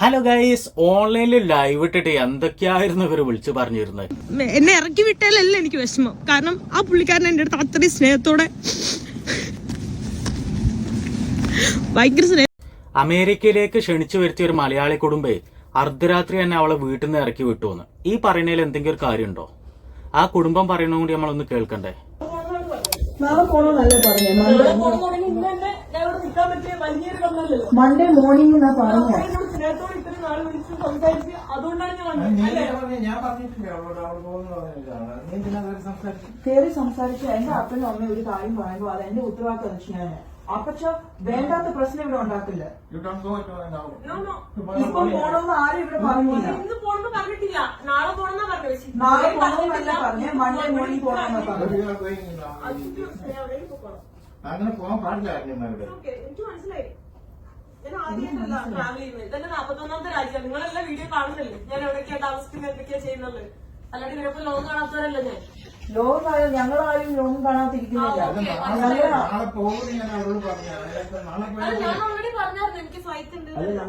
Hello guys ഓൺലൈനിൽ live ഇട്ടിട്ട് എന്തൊക്കെയായിരുന്നു ഇവർ വിളിച്ചു പറഞ്ഞിരുന്നത് എന്നെ ഇറക്കി വിട്ടാലല്ല എനിക്ക് വിഷമം. കാരണം ആ പുള്ളിക്കാരൻ എന്റെ അടുത്ത് അത്രയും സ്നേഹത്തോടെ ഭയങ്കര സ്നേഹം അമേരിക്കയിലേക്ക് ക്ഷണിച്ചു വരുത്തിയ ഒരു മലയാളി കുടുംബേ അർദ്ധരാത്രി തന്നെ അവളെ വീട്ടിൽ നിന്ന് ഇറക്കി വിട്ടുവന്ന്. ഈ പറയുന്നതിൽ എന്തെങ്കിലും ഒരു കാര്യമുണ്ടോ? ആ കുടുംബം പറയണ കൂടി നമ്മളൊന്ന് കേൾക്കണ്ടേ? നാളെ നല്ല പറഞ്ഞേ? മൺഡേ മോർണിംഗ് എന്നാ പറഞ്ഞു. കയറി സംസാരിച്ചു? എന്റെ അപ്പനും അമ്മയും ഒരു കാര്യം പറയുമ്പോ അത് എന്റെ ഉത്തരവാദിത്തം ഞാൻ അപ്പച്ച വേണ്ടാത്ത പ്രശ്നം ഇവിടെ ഉണ്ടാക്കില്ല ഇപ്പൊ പോണമെന്ന് ആരും ഇവിടെ പറഞ്ഞില്ല ഇന്ന് പോണെന്ന് പറഞ്ഞിട്ടില്ല. നാളെ പോണെന്നാ പറഞ്ഞു. നാളെ പോകണമെന്നല്ല പറഞ്ഞേ മൺഡേ മോർണിംഗ് പോകണമെന്നാ പറഞ്ഞു. അങ്ങനെ പോകാൻ പാടില്ല അന്യന്മാരുടെ എനിക്ക് മനസ്സിലായി. ഞാൻ ആദ്യമായിട്ടല്ല ട്രാവൽ ചെയ്യുന്നത് ഇതെന്റെ നാപ്പത്തൊന്നാമത്തെ രാജ്യമാണ് നിങ്ങളെല്ലാം വീഡിയോ കാണുന്നില്ലേ ഞാൻ എവിടെയൊക്കെയാ താമസിക്കുന്നത് എന്തൊക്കെയാ ചെയ്യുന്നത്? അല്ലാണ്ട് ഇവരൊക്കെ ലോകം കാണാത്തവരല്ല ഞാൻ? ഞങ്ങളാരും ലോകം കാണാതിരിക്കുന്നില്ല. അത് ഞാൻ ഓൾറെഡി പറഞ്ഞായിരുന്നു. എനിക്ക് ഫ്ലൈറ്റ് ഉണ്ട്. അത് നാളെ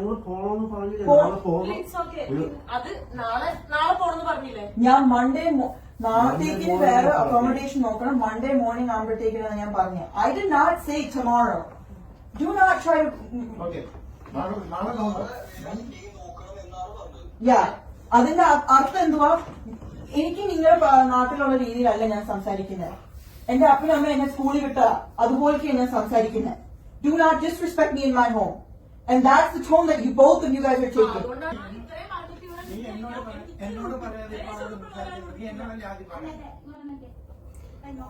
അത് നാളെ നാളെ പോണെന്ന് പറഞ്ഞില്ലേ? ഞാൻ മൺഡേ നാളത്തേക്ക് വേറെ അക്കോമഡേഷൻ നോക്കണം. മൺഡേ മോർണിംഗ് ആകുമ്പോഴത്തേക്കാണ് ഞാൻ പറഞ്ഞത്. I did not say tomorrow do not try to. Yeah അതിന്റെ അർത്ഥം എന്തുവാ? എനിക്ക് നിങ്ങളുടെ നാട്ടിലുള്ള രീതിയിലല്ല ഞാൻ സംസാരിക്കുന്നത് എന്റെ അപ്പനും അമ്മ എന്നെ സ്കൂളിൽ വിട്ട അതുപോലെയൊക്കെയാണ് ഞാൻ സംസാരിക്കുന്നത് do not just respect me in my home and that's the tone that you both you guys are taking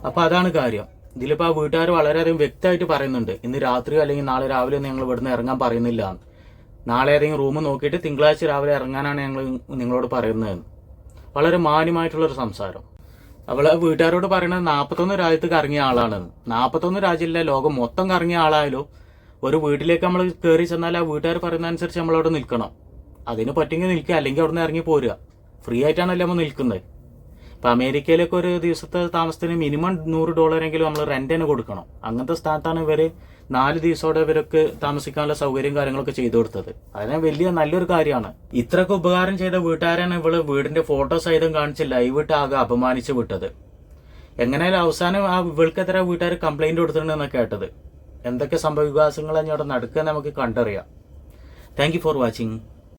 അപ്പൊ അതാണ് കാര്യം. ഇതിലിപ്പോ ആ വീട്ടുകാർ വളരെയധികം വ്യക്തമായിട്ട് പറയുന്നുണ്ട്. ഇന്ന് രാത്രിയോ അല്ലെങ്കിൽ നാളെ രാവിലെ ഞങ്ങൾ ഇവിടുന്ന് ഇറങ്ങാൻ പറയുന്നില്ല. നാളെ ഏതെങ്കിലും റൂം നോക്കിയിട്ട് തിങ്കളാഴ്ച രാവിലെ ഇറങ്ങാനാണ് ഞങ്ങൾ നിങ്ങളോട് പറയുന്നത്. വളരെ മാന്യമായിട്ടുള്ള ഒരു സംസാരം. അവളെ വീട്ടുകാരോട് പറയുന്നത് നാൽപ്പത്തൊന്ന് രാജ്യത്ത് കറങ്ങിയ ആളാണെന്ന് നാൽപ്പത്തൊന്ന് രാജ്യമില്ല ലോകം മൊത്തം കറങ്ങിയ ആളായാലും ഒരു വീട്ടിലേക്ക് നമ്മൾ കയറി ചെന്നാൽ ആ വീട്ടുകാർ പറയുന്ന അനുസരിച്ച് നമ്മളവിടെ നിൽക്കണം. അതിന് പറ്റുമെങ്കിൽ നിൽക്കുക അല്ലെങ്കിൽ അവിടുന്ന് ഇറങ്ങി പോരുക. ഫ്രീ ആയിട്ടാണല്ലേ നമ്മൾ നിൽക്കുന്നത്. ഇപ്പൊ അമേരിക്കയിലൊക്കെ ഒരു ദിവസത്തെ താമസത്തിന് മിനിമം നൂറ് ഡോളറെങ്കിലും നമ്മൾ റെന്റിന് കൊടുക്കണം. അങ്ങനത്തെ സ്ഥാനത്താണ് ഇവർ നാല് ദിവസത്തോടെ ഇവരൊക്കെ താമസിക്കാനുള്ള സൗകര്യം കാര്യങ്ങളൊക്കെ ചെയ്തു കൊടുത്തത്. അതിനെ വലിയ നല്ലൊരു കാര്യമാണ്. ഇത്രയൊക്കെ ഉപകാരം ചെയ്ത വീട്ടുകാരാണ് ഇവൾ വീടിന്റെ ഫോട്ടോ സഹിതം കാണിച്ച് ലൈവ് ഇട്ട് ആകെ അപമാനിച്ച് വിട്ടത്. എങ്ങനെയാലും അവസാനം ആ ഇവൾക്കെതിരെ വീട്ടുകാർ കംപ്ലൈന്റ് കൊടുത്തിട്ടുണ്ടെന്നാണ് കേട്ടത്. എന്തൊക്കെ സംഭവവികാസങ്ങൾ അവിടെ നടക്കുക നമുക്ക് കണ്ടറിയാം. Thank for watching